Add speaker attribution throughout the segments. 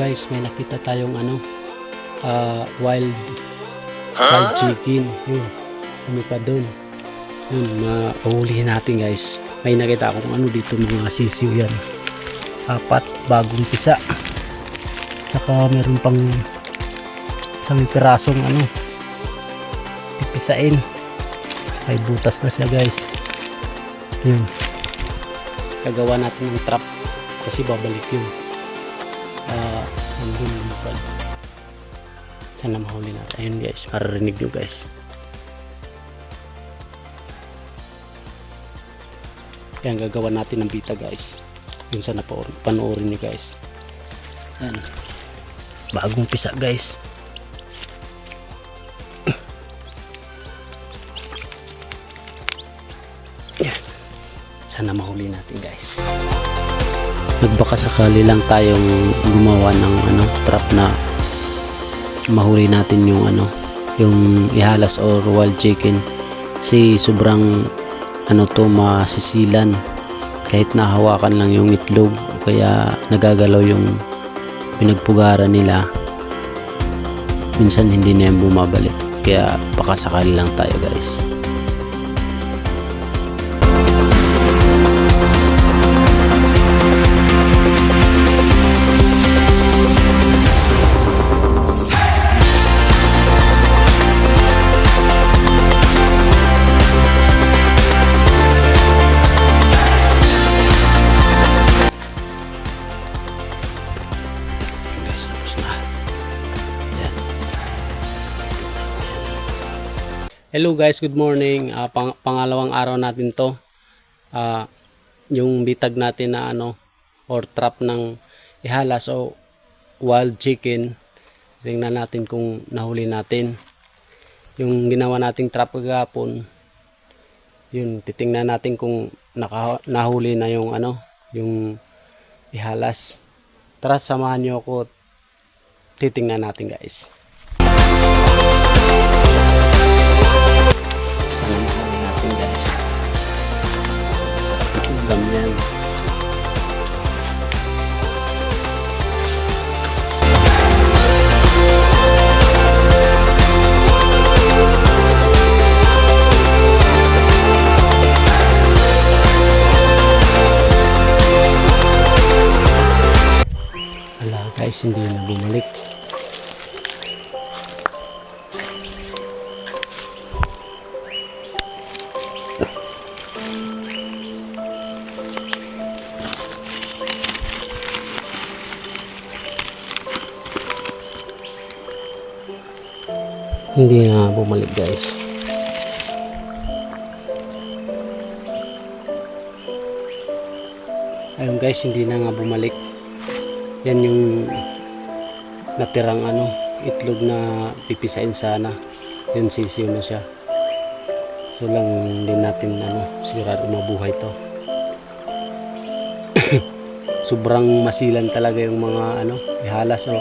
Speaker 1: guys, may nakita tayong ano, ah, wild, wild chicken. Yun, lumipad doon. Yun, mauulihin natin guys. May nakita akong ano dito mga sisiw yan. Apat, bagong pisa. Tsaka meron pang isang pirasong ano, pipisain. May butas na siya guys. Yun. Gagawa natin ng trap kasi babalik yun. Ah, nandun lumipad. Sana mahuli natin. Ayun guys, maririnig nyo guys. Yan, gagawa natin ng bita guys. Yun sana pa panoorin nyo guys. Yan. Bagong pisa guys. Yan. Sana mahuli natin guys. Nagbaka sakali lang tayong gumawa ng ano, trap na mahuli natin yung ano, yung ihalas or wild chicken. Kasi sobrang ano to masisilan. Kahit nahawakan lang yung itlog kaya nagagalaw yung pinagpugaran nila. Minsan hindi na yan bumabalik kaya pakasakali lang tayo guys hello guys. Good morning. Ah, pang- pangalawang araw natin to. Ah, yung bitag natin na ano or trap ng ihalas o wild chicken. Tingnan natin kung nahuli natin. Yung ginawa nating trap kagapon yun titingnan natin kung naka, nahuli na yung ano yung ihalas. Tara, samahan niyo ako. Titingnan natin guys. Wala guys, hindi na bumalik. Hindi na bumalik guys. Ayun guys, hindi na nga bumalik. Yan yung natirang ano itlog na pipisain sana. Yun sisiw na siya. So lang din natin ano sigurado mabuhay to. Sobrang masilan talaga yung mga ano ihalas o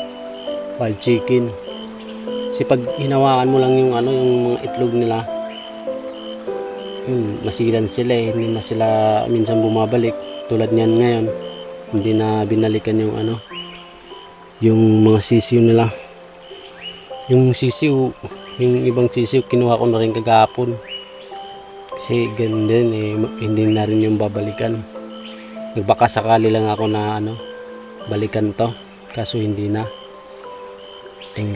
Speaker 1: wild chicken kasi pag hinawakan mo lang yung ano yung mga itlog nila yun, masilan sila eh. Hindi na sila minsan bumabalik. Tulad niyan ngayon hindi na binalikan yung ano yung mga sisiw nila. Yung sisiw yung ibang sisiw kinuha ko na rin kagapon kasi ganun din eh hindi na rin yung babalikan. Nagbaka sakali lang ako na ano balikan to. Kaso hindi na. Tingnan.